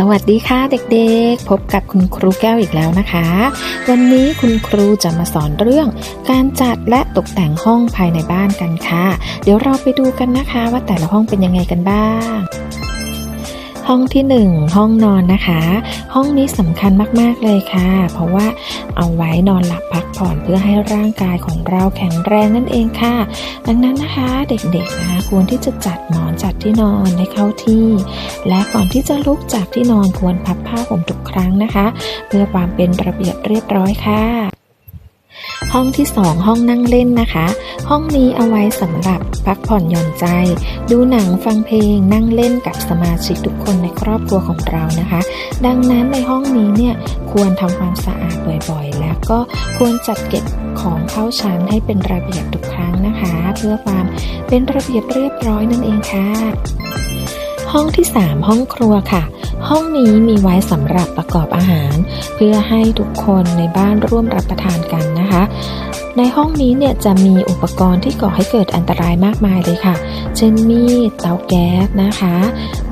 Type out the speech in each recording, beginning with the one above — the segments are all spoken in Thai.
สวัสดีค่ะเด็กๆ พบกับคุณครูแก้วอีกแล้วนะคะ วันนี้คุณครูจะมาสอนเรื่อง การจัดและตกแต่งห้องภายในบ้านกันค่ะ เดี๋ยวเราไปดูกันนะคะว่าแต่ละห้องเป็นยังไงกันบ้าง ห้องที่ 1 ห้องนอนนะคะ ห้องนี้สำคัญมากๆเลยค่ะ เพราะว่าเอาไว้นอนหลับพักผ่อนเพื่อให้ร่างกายของเราแข็งแรงนั่นเองค่ะ ดังนั้นนะคะเด็กๆนะคะควรที่จะจัดหมอนจัดที่นอนให้เข้าที่ และก่อนที่จะลุกจากที่นอนควรพับผ้าห่มทุกครั้งนะคะ เพื่อความเป็นระเบียบเรียบร้อยค่ะ ห้องที่ 2 ห้องนั่งเล่นนะคะ ห้องนี้เอาไว้สำหรับพักผ่อนหย่อนใจ ดูหนังฟังเพลงนั่งเล่นกับสมาชิกทุกคนในครอบครัวของเรานะคะ ดังนั้นในห้องนี้เนี่ยควรทำความสะอาดบ่อยๆ แล้วก็ควรจัดเก็บของเข้าชั้นให้เป็นระเบียบทุกครั้งนะคะ เพื่อความเป็นระเบียบเรียบร้อยนั่นเองค่ะ ห้องที่ 3 ห้องครัวค่ะ ห้องนี้มีไว้สำหรับประกอบอาหาร เพื่อให้ทุกคนในบ้านร่วมรับประทานกันนะคะ ในห้องนี้เนี่ยจะมีอุปกรณ์ที่ก่อให้เกิดอันตรายมากมายเลยค่ะ เช่นมีดเตาแก๊สนะคะ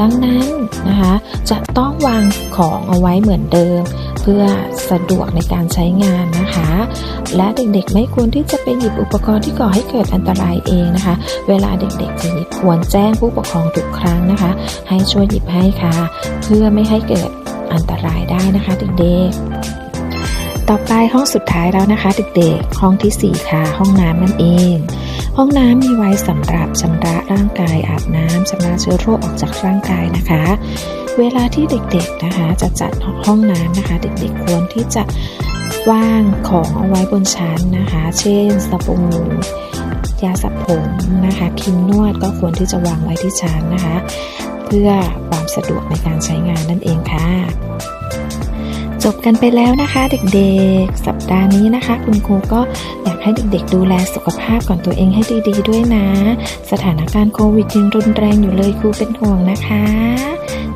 ดังนั้นนะคะ จะต้องวางของเอาไว้เหมือนเดิม พื่อสะดวกในการใช้งานนะคะ และเด็กๆไม่ควรที่จะไปหยิบอุปกรณ์ที่ก่อให้เกิดอันตรายเองนะคะ เวลาเด็กๆจะหยิบควรแจ้งผู้ปกครองทุกครั้งนะคะ ให้ช่วยหยิบให้ค่ะ เพื่อไม่ให้เกิดอันตรายได้นะคะเด็กๆต่อไปห้องสุดท้ายแล้วนะคะเด็กๆ ห้องที่ 4 ค่ะ ห้องน้ำนั่นเอง ห้องน้ำมีไว้สำหรับชำระร่างกายอาบน้ำชำระเชื้อโรคออกจากร่างกายนะคะ เวลาที่เด็กๆนะคะจะจัดห้องน้ำนะคะ เด็กๆควรที่จะวางของเอาไว้บนชั้นนะคะ เช่นสบู่ยาสระผมนะคะครีมนวดก็ควรที่จะวางไว้ที่ชั้นนะคะ เพื่อความสะดวกในการใช้งานนั่นเองค่ะ จบกันไปแล้วนะคะ เด็กๆ สัปดาห์นี้นะคะ คุณครูก็อยากให้เด็กๆ ดูแลสุขภาพของตัวเองให้ดีๆ ด้วยนะ สถานการณ์โควิดยังรุนแรงอยู่เลยครูเป็นห่วงนะคะ